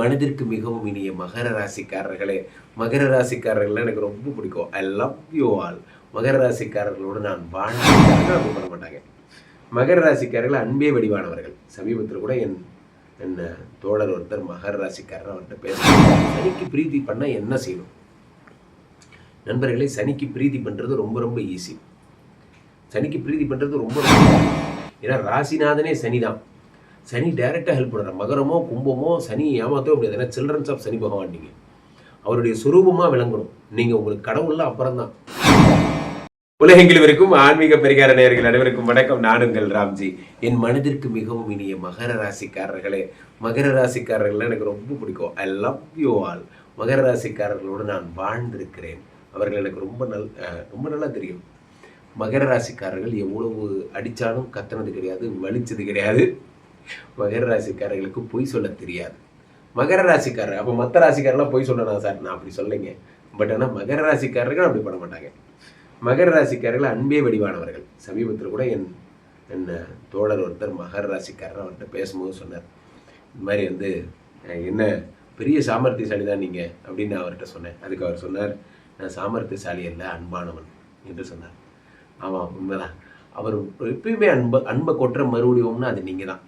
மனதிற்கு மிகவும் இனிய மகர ராசிக்காரர்களே மகர ராசிக்காரர்கள் எனக்கு ரொம்ப பிடிக்கும். ஐ லவ் யூ ஆல் மகர ராசிக்காரர்களோடு நான் வாழ்ந்தாங்க அப்படி பண்ண மாட்டாங்க. மகர ராசிக்காரர்கள் அன்பே வடிவானவர்கள். சமீபத்தில் கூட என் என் தோழர் ஒருத்தர் மகர ராசிக்காரர் அவர்கிட்ட பேசுகிறார் சனிக்கு பிரீத்தி பண்ணால் என்ன செய்யணும்? நண்பர்களே சனிக்கு பிரீத்தி பண்ணுறது ரொம்ப ரொம்ப ஈஸி சனிக்கு பிரீத்தி பண்ணுறது ரொம்ப ரொம்ப ஏன்னா ராசிநாதனே சனி தான் சனி டைரெக்டாக ஹெல்ப் பண்ணுற மகரமோ கும்பமோ சனி ஏமாத்தவே முடியாது. ஏன்னா சில்ட்ரன்ஸ் ஆஃப் சனி பகவான் நீங்கள் அவருடைய சுரூபமாக விளங்கணும். நீங்கள் உங்களுக்கு கடவுள்லாம் அப்புறம் தான் உலகெங்கிலும் இருக்கும் ஆன்மீக பரிகார நேயர்கள் அனைவருக்கும் வணக்கம். நானுங்கள் ராம்ஜி. என் மனதிற்கு மிகவும் இனிய மகர ராசிக்காரர்களே. மகர ராசிக்காரர்கள் எனக்கு ரொம்ப பிடிக்கும். ஐ லவ் யூ ஆல் மகர ராசிக்காரர்களோடு நான் வாழ்ந்திருக்கிறேன். அவர்கள் எனக்கு ரொம்ப நல் ரொம்ப நல்லா தெரியும். மகர ராசிக்காரர்கள் எவ்வளவு அடித்தாலும் கத்துனது கிடையாது வலிச்சது கிடையாது. மகர ராசிக்காரர்களுக்கு பொய் சொல்ல தெரியாது. மகர ராசிக்காரர் அப்போ மற்ற ராசிக்காரெல்லாம் பொய் சொல்லணும் சார்? நான் அப்படி சொல்லுங்க பட் ஆனால் மகர ராசிக்காரர்கள் அப்படி பண்ண மாட்டாங்க. மகர ராசிக்காரர்கள் அன்பே வடிவானவர்கள். சமீபத்தில் கூட என் என் தோழர் ஒருத்தர் மகர ராசிக்காரர் அவர்கிட்ட பேசும்போது சொன்னார். இந்த மாதிரி வந்து என்ன பெரிய சாமர்த்தியசாலி தான் நீங்கள் அப்படின்னு நான் அவர்கிட்ட சொன்னேன். அதுக்கு அவர் சொன்னார் நான் சாமர்த்தியசாலி அல்ல அன்பானவன் என்று சொன்னார். ஆமாம் உண்மைதான். அவர் எப்பயுமே அன்பை அன்பை கொட்டுற மறுபடியும்னா அது நீங்கள் தான்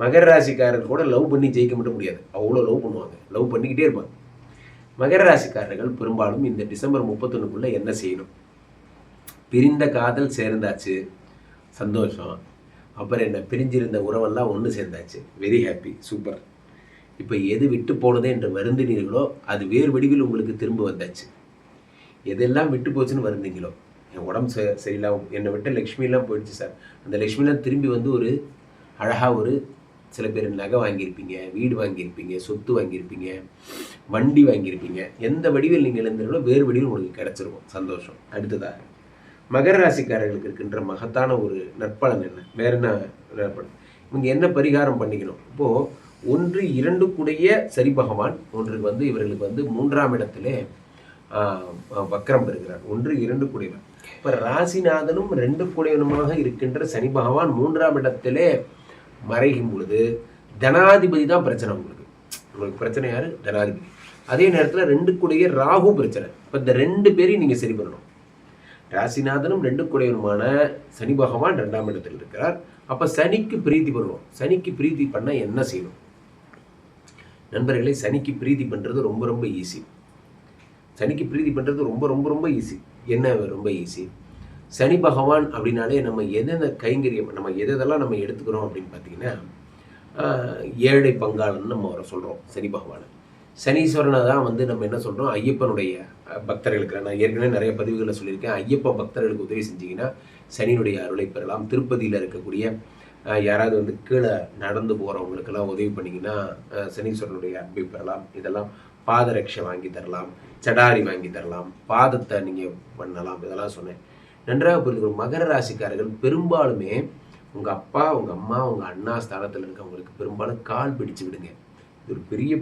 மகர ராசிக்காரர் கூட லவ் பண்ணி ஜெயிக்க மட்டும் முடியாது. அவ்வளோ லவ் பண்ணுவாங்க. லவ் பண்ணிக்கிட்டே இருப்பாங்க. மகர ராசிக்காரர்கள் பெரும்பாலும் இந்த டிசம்பர் முப்பத்தொன்னுக்குள்ளே என்ன செய்யணும்? பிரிந்த காதல் சேர்ந்தாச்சு. சந்தோஷம். அப்புறம் என்ன? பிரிஞ்சிருந்த உறவெல்லாம் ஒன்று சேர்ந்தாச்சு. வெரி ஹாப்பி சூப்பர் இப்போ எது விட்டு போனது என்று வருந்தினீர்களோ அது வேறு வடிவில் உங்களுக்கு திரும்ப வந்தாச்சு. எதெல்லாம் விட்டு போச்சுன்னு வருந்தீங்களோ என் உடம்பு ச சரியில்லாம என்னை விட்ட லக்ஷ்மிலாம் போயிடுச்சு சார். அந்த லக்ஷ்மிலாம் திரும்பி வந்து ஒரு அழகாக ஒரு சில பேர் நகை வாங்கியிருப்பீங்க வீடு வாங்கியிருப்பீங்க சொத்து வாங்கியிருப்பீங்க வண்டி வாங்கியிருப்பீங்க. எந்த வடிவில் நீங்கள் எழுந்தீங்களோ வேறு வடிவில் உங்களுக்கு கிடச்சிருக்கும் சந்தோஷம். அடுத்ததாக மகர ராசிக்காரர்களுக்கு இருக்கின்ற மகத்தான ஒரு நற்பலன் என்ன? வேற என்ன நற்பலன்? இவங்க என்ன பரிகாரம் பண்ணிக்கணும்? இப்போது ஒன்று இரண்டு கூடைய சரி பகவான் ஒன்றுக்கு வந்து இவர்களுக்கு வந்து மூன்றாம் இடத்திலே வக்கரம் வக்ரம் பெறுகிறார். ஒன்று இரண்டு கூடியவன் இப்போ ராசிநாதனும் ரெண்டு கூடியவனுமாக இருக்கின்ற சனி பகவான் மூன்றாம் இடத்திலே மறையும் பொழுது தனாதிபதி தான் பிரச்சனை உங்களுக்கு. உங்களுக்கு பிரச்சனை யார்? தனாதிபதி. அதே நேரத்தில் ரெண்டு கூடையே ராகு பிரச்சனை. இப்போ இந்த ரெண்டு பேரையும் நீங்கள் சரி பண்ணணும். ராசிநாதனும் ரெண்டு குடையனுமான சனி பகவான் ரெண்டாம் இடத்தில் இருக்கிறார். அப்போ சனிக்கு பிரீத்தி பண்ணுவோம் சனிக்கு பிரீத்தி பண்ணால் என்ன செய்யணும்? நண்பர்களே சனிக்கு பிரீத்தி பண்ணுறது ரொம்ப ரொம்ப ஈஸி சனிக்கு பிரீத்தி பண்ணுறது ரொம்ப ரொம்ப ரொம்ப ஈஸி என்ன ரொம்ப ஈஸி சனி பகவான் அப்படின்னாலே நம்ம எதெந்த கைங்கரியம் நம்ம எதெல்லாம் நம்ம எடுத்துக்கிறோம் அப்படின்னு பார்த்தீங்கன்னா ஏழை பங்காளன் நம்ம அவரை சொல்கிறோம் சனி பகவானை. சனீஸ்வரனை தான் வந்து நம்ம என்ன சொல்கிறோம் ஐயப்பனுடைய பக்தர்களுக்கு நான் ஏற்கனவே நிறைய பதிவுகளில் சொல்லியிருக்கேன் ஐயப்ப பக்தர்களுக்கு உதவி செஞ்சீங்கன்னா சனியினுடைய அருளை பெறலாம். திருப்பதியில் இருக்கக்கூடிய யாராவது வந்து கீழே நடந்து போகிறவங்களுக்கெல்லாம் உதவி பண்ணிங்கன்னா சனீஸ்வரனுடைய அன்பை பெறலாம். இதெல்லாம் பாதரட்சை வாங்கி தரலாம் சடாரி வாங்கி தரலாம் பாதத்தை நீங்கள் பண்ணலாம் இதெல்லாம் சொன்னேன். நன்றாக புரிஞ்சுக்கணும் மகர ராசிக்காரர்கள் பெரும்பாலுமே உங்கள் அப்பா உங்கள் அம்மா உங்கள் அண்ணா ஸ்தானத்தில் இருக்கவங்களுக்கு பெரும்பாலும் கால் பிடிச்சு விடுங்க. இது ஒரு பெரிய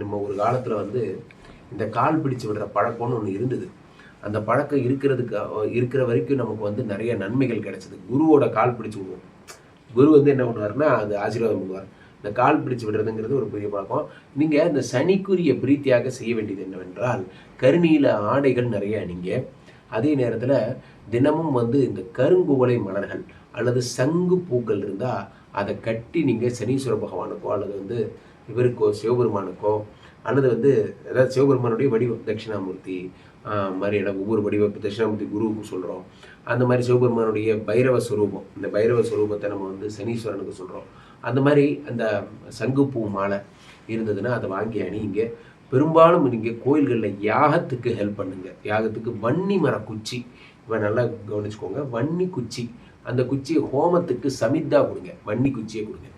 நம்ம ஒரு காலத்தில் வந்து இந்த கால் பிடிச்சு விடுற பழக்கம்னு ஒன்று இருந்தது. அந்த பழக்கம் இருக்கிறதுக்கு இருக்கிற வரைக்கும் நமக்கு வந்து நிறைய நன்மைகள் கிடைச்சது. குருவோட கால் பிடிச்சு விடுவோம். குரு வந்து என்ன பண்ணுவாருன்னா அது ஆசீர்வாதம் பண்ணுவார். இந்த கால் பிடிச்சு விடுறதுங்கிறது ஒரு பெரிய பழக்கம். நீங்கள் இந்த சனிக்குரிய பிரீத்தியாக செய்ய வேண்டியது என்னவென்றால் கருணியில் ஆடைகள் நிறைய அணிங்க. அதே நேரத்தில் தினமும் வந்து இந்த கருங்குவலை மலர்கள் அல்லது சங்கு பூக்கள் இருந்தால் அதை கட்டி நீங்கள் சனீஸ்வர பகவானுக்கோ அல்லது வந்து இவருக்கோ சிவபெருமானுக்கோ அல்லது வந்து அதாவது சிவபெருமானுடைய வடிவம் தட்சிணாமூர்த்தி மாதிரியான ஒவ்வொரு வடிவ தட்சிணாமூர்த்தி குருவுக்கு சொல்கிறோம் அந்த மாதிரி சிவபெருமானுடைய பைரவ ஸ்வரூபம் இந்த பைரவ ஸ்வரூபத்தை நம்ம வந்து சனீஸ்வரனுக்கு சொல்கிறோம் அந்த மாதிரி அந்த சங்குப்பூ மாலை இருந்ததுன்னா அதை வாங்கி அணியுங்க. பெரும்பாலும் நீங்கள் கோயில்களில் யாகத்துக்கு ஹெல்ப் பண்ணுங்கள் யாகத்துக்கு வன்னி மர குச்சி. இவன் நல்லா கவனிச்சுக்கோங்க. வன்னி குச்சி. அந்த குச்சியை ஹோமத்துக்கு சமித்தா கொடுங்க. வன்னி குச்சியை கொடுங்க.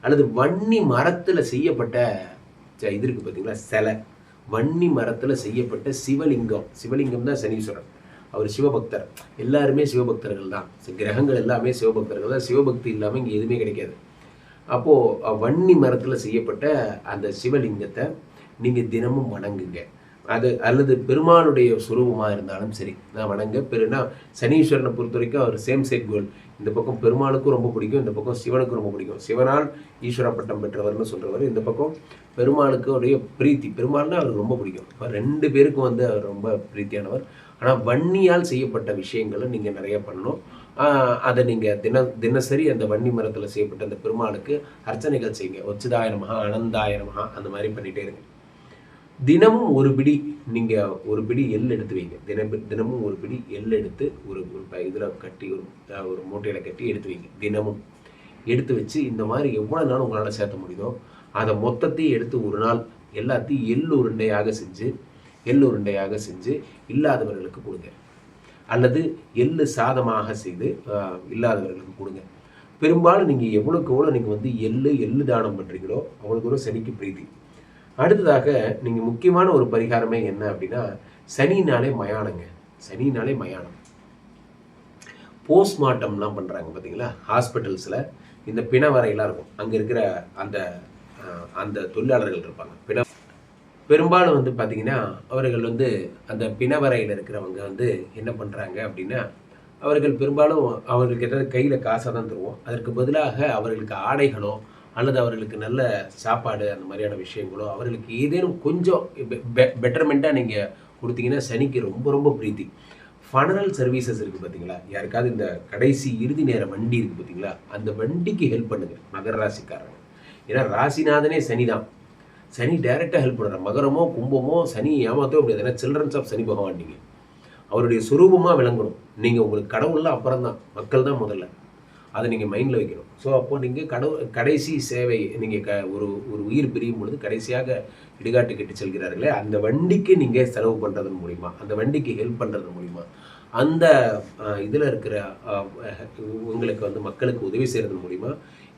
அல்லது வன்னி மரத்தில் செய்யப்பட்ட ச- இது இருக்குது பார்த்தீங்களா சிலை. வன்னி மரத்தில் செய்யப்பட்ட சிவலிங்கம். சிவலிங்கம் தான் சனீஸ்வரன் அவர் சிவபக்தர். எல்லாருமே சிவபக்தர்கள் தான். கிரகங்கள் எல்லாமே சிவபக்தர்கள் தான். சிவபக்தி இல்லாமல் இங்கே எதுவுமே கிடைக்காது. அப்போது வன்னி மரத்தில் செய்யப்பட்ட அந்த சிவலிங்கத்தை நீங்கள் தினமும் வணங்குங்க. அது அல்லது பெருமாளுடைய சுரூபமாக இருந்தாலும் சரி நான் வணங்க. பெருனா சனீஸ்வரனை பொறுத்த வரைக்கும் அவர் சேம் சைட் கோல் இந்த பக்கம் பெருமாளுக்கும் ரொம்ப பிடிக்கும் இந்த பக்கம் சிவனுக்கும் ரொம்ப பிடிக்கும். சிவனால் ஈஸ்வர பட்டம் பெற்றவர்னு சொல்கிறவர் இந்த பக்கம் பெருமாளுக்கு அவருடைய பிரீத்தி. பெருமாள்னா அவருக்கு ரொம்ப பிடிக்கும். ரெண்டு பேருக்கும் வந்து அவர் ரொம்ப பிரீத்தியானவர். ஆனால் வன்னியால் செய்யப்பட்ட விஷயங்களை நீங்கள் நிறைய பண்ணணும். அதை நீங்கள் தின தினசரி அந்த வன்னி மரத்தில் செய்யப்பட்ட அந்த பெருமாளுக்கு அர்ச்சனைகள் செய்யுங்க. ஒச்சிதாயிரமஹா அனந்தாயிரமாக அந்த மாதிரி பண்ணிகிட்டே இருங்க. தினமும் ஒரு பிடி நீங்கள் ஒரு பிடி எள் எடுத்து வைங்க. தினம் தினமும் ஒரு பிடி எள் எடுத்து ஒரு ஒரு இதில் கட்டி ஒரு ஒரு மூட்டையில் கட்டி எடுத்து வைங்க. தினமும். எடுத்து வச்சு இந்த மாதிரி எவ்வளோ நாள் உங்களால் சேர்த்த முடியுதோ அதை மொத்தத்தையும் எடுத்து ஒரு நாள் எல்லாத்தையும் எள் உருண்டையாக செஞ்சு எள் உருண்டையாக செஞ்சு இல்லாதவர்களுக்கு கொடுங்க. அல்லது எள்ளு சாதமாக செய்து இல்லாதவர்களுக்கு கொடுங்க. பெரும்பாலும் நீங்கள் எவ்வளோக்கு எவ்வளோ நீங்கள் வந்து எள்ளு எள்ளு தானம் பண்ணுறீங்களோ அவ்வளோக்கு எவ்வளோ சனிக்கு பிரீதி அடுத்ததாக நீங்கள் முக்கியமான ஒரு பரிகாரமே என்ன அப்படின்னா சனினாலே மயானங்க. சனினாலே மயானம். போஸ்ட்மார்ட்டம்லாம் பண்ணுறாங்க பார்த்தீங்களா ஹாஸ்பிட்டல்ஸில் இந்த பிணவரையெல்லாம் இருக்கும். அங்கே இருக்கிற அந்த அந்த தொழிலாளர்கள் இருப்பாங்க. பிண பெரும்பாலும் வந்து பார்த்தீங்கன்னா அவர்கள் வந்து அந்த பிணவரையில் இருக்கிறவங்க வந்து என்ன பண்ணுறாங்க அப்படின்னா அவர்கள் பெரும்பாலும் அவர்களுக்கு ஏதாவது கையில் காசாக தான் தருவோம். அதற்கு பதிலாக அவர்களுக்கு ஆடைகளோ அல்லது அவர்களுக்கு நல்ல சாப்பாடு அந்த மாதிரியான விஷயங்களோ அவர்களுக்கு ஏதேனும் கொஞ்சம் பெட்டர்மெண்ட்டாக நீங்கள் கொடுத்தீங்கன்னா சனிக்கு ரொம்ப ரொம்ப பிரீத்தி. ஃபனரல் சர்வீசஸ் இருக்குது பார்த்தீங்களா யாருக்காவது இந்த கடைசி இறுதி நேர வண்டி இருக்குது பார்த்தீங்களா அந்த வண்டிக்கு ஹெல்ப் பண்ணுங்க மகர ராசிக்காரங்க. ஏன்னா ராசிநாதனே சனி தான் சனி டைரெக்டாக ஹெல்ப் பண்ணுற மகரமோ கும்பமோ சனி ஏமாத்தோ முடியாது. ஏன்னா சில்ட்ரன்ஸ் ஆஃப் சனி பகவான் நீங்கள் அவருடைய சுரூபமாக விளங்கணும். நீங்கள் உங்களுக்கு கடவுள்லாம் அப்புறம் தான் மக்கள் தான் முதல்ல. அதை நீங்கள் மைண்டில் வைக்கணும். ஸோ அப்போது நீங்கள் கடவுள் கடைசி சேவை நீங்கள் க ஒரு ஒரு உயிர் பிரியும் பொழுது கடைசியாக இடுகாட்டு கட்டி செல்கிறார்களே அந்த வண்டிக்கு நீங்கள் செலவு பண்ணுறதன் மூலிமா அந்த வண்டிக்கு ஹெல்ப் பண்ணுறது மூலிமா அந்த இதில் இருக்கிற உங்களுக்கு வந்து மக்களுக்கு உதவி செய்கிறது மூலிமா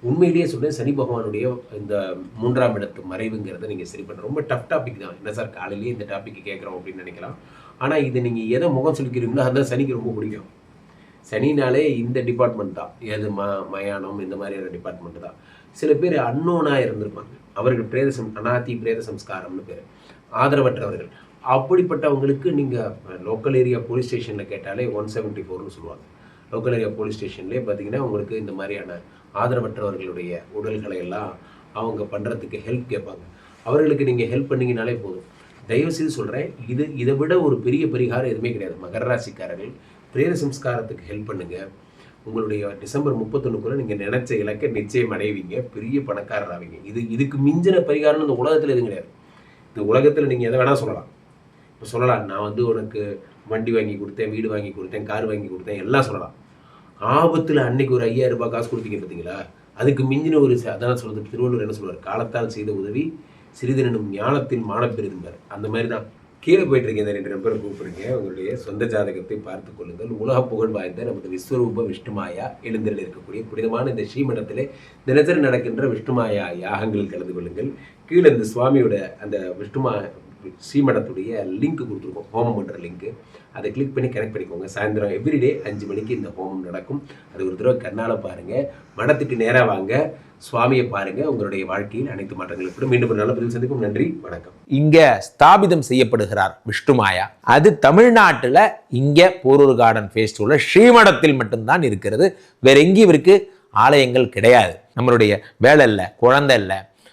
உண்மையிலேயே சொல்கிறேன் சனி பகவானுடைய இந்த மூன்றாம் இடத்து மறைவுங்கிறத நீங்கள் சரி பண்ண ரொம்ப டஃப் டாபிக் தான். என்ன சார் காலையிலேயே இந்த டாபிக் கேட்குறோம் அப்படின்னு நினைக்கலாம். ஆனால் இது நீங்கள் எதை முகம் சொல்லிக்கிறீங்களோ அதுதான் சனிக்கு ரொம்ப பிடிக்கும். சனினாலே இந்த டிபார்ட்மெண்ட் தான். எது ம மயானம் இந்த மாதிரியான டிபார்ட்மெண்ட் தான். சில பேர் அன்னோனாக இருந்திருப்பாங்க. அவர்கள் பிரேத சம் அனாதி பிரேத சம்ஸ்காரம்னு பேர். ஆதரவற்றவர்கள். அப்படிப்பட்டவங்களுக்கு நீங்கள் லோக்கல் ஏரியா போலீஸ் ஸ்டேஷனில் கேட்டாலே ஒன் செவன்ட்டி ஃபோர்னு சொல்லுவாங்க. லோக்கல் ஏரியா போலீஸ் ஸ்டேஷன்லேயே பார்த்தீங்கன்னா உங்களுக்கு இந்த மாதிரியான ஆதரவற்றவர்களுடைய உடல்களை எல்லாம் அவங்க பண்ணுறதுக்கு ஹெல்ப் கேட்பாங்க. அவர்களுக்கு நீங்கள் ஹெல்ப் பண்ணிங்கனாலே போதும். தயவு செய்து சொல்கிறேன் இது இதை விட ஒரு பெரிய பரிகாரம் எதுவுமே கிடையாது. மகர ராசிக்காரர்கள் பிரேத சம்ஸ்காரத்துக்கு ஹெல்ப் பண்ணுங்க. உங்களுடைய டிசம்பர் முப்பத்தொன்னுக்குள்ள நீங்கள் நினைச்ச இலக்கை நிச்சயம் அடைவீங்க. பெரிய பணக்காரர் ஆவீங்க. இது இதுக்கு மிஞ்சின பரிகாரம் இந்த உலகத்தில் எதுவும் கிடையாது. இந்த உலகத்தில் நீங்கள் எதை வேணால் சொல்லலாம். இப்போ சொல்லலாம் நான் வந்து உனக்கு வண்டி வாங்கி கொடுத்தேன் வீடு வாங்கி கொடுத்தேன் கார் வாங்கி கொடுத்தேன் எல்லாம் சொல்லலாம். ஆபத்தில் அன்னைக்கு ஒரு ஐயாயிரம் ரூபாய் காசு கொடுத்தீங்க பார்த்தீங்களா அதுக்கு மிஞ்சின ஒரு அதான் சொல்றது திருவள்ளுவர் என்ன சொல்வார்? காலத்தால் செய்த உதவி சிறிதனும் ஞானத்தின் மானப்பெரிதும்பார். அந்த மாதிரி தான் கீழே போயிட்டு இந்த ரெண்டு நம்பரை கூப்பிடுங்க. உங்களுடைய சொந்த ஜாதகத்தை பார்த்து கொள்ளுங்கள். உலக புகழ் வாய்ந்த நமது விஸ்வரூப விஷ்ணுமாயா எழுந்தரில் இருக்கக்கூடிய புனிதமான இந்த ஸ்ரீமடத்திலே தினசரி நடக்கின்ற விஷ்ணுமாயா யாகங்கள் கலந்து கொள்ளுங்கள். கீழே இந்த சுவாமியோட அந்த விஷ்ணுமா ஸ்ரீமடத்துடைய லிங்க் கொடுத்துருக்கோம். ஹோமம் பண்ணுற லிங்க்கு அதை கிளிக் பண்ணி கனெக்ட் பண்ணிக்கோங்க. சாயந்தரம் எவ்ரிடே அஞ்சு மணிக்கு இந்த ஹோமம் நடக்கும். அது ஒரு தடவை கண்ணால் பாருங்கள் மடத்துக்கு நேராக வாங்க. சுவாமியை பாருங்கள் உங்களுடைய வாழ்க்கையில் அனைத்து மாற்றங்களும் கூட மீண்டும் ஒரு நல்ல பதில் சந்திக்கும் நன்றி வணக்கம். இங்கே ஸ்தாபிதம் செய்யப்படுகிறார் விஷ்ணுமாயா அது தமிழ்நாட்டில் இங்கே போரூர் கார்டன் ஃபேஸ்டிவலில் ஸ்ரீமடத்தில் மட்டும்தான் இருக்கிறது. வேற எங்கேயும் இவருக்கு ஆலயங்கள் கிடையாது. நம்மளுடைய வேலை இல்லை குழந்தை இல்லை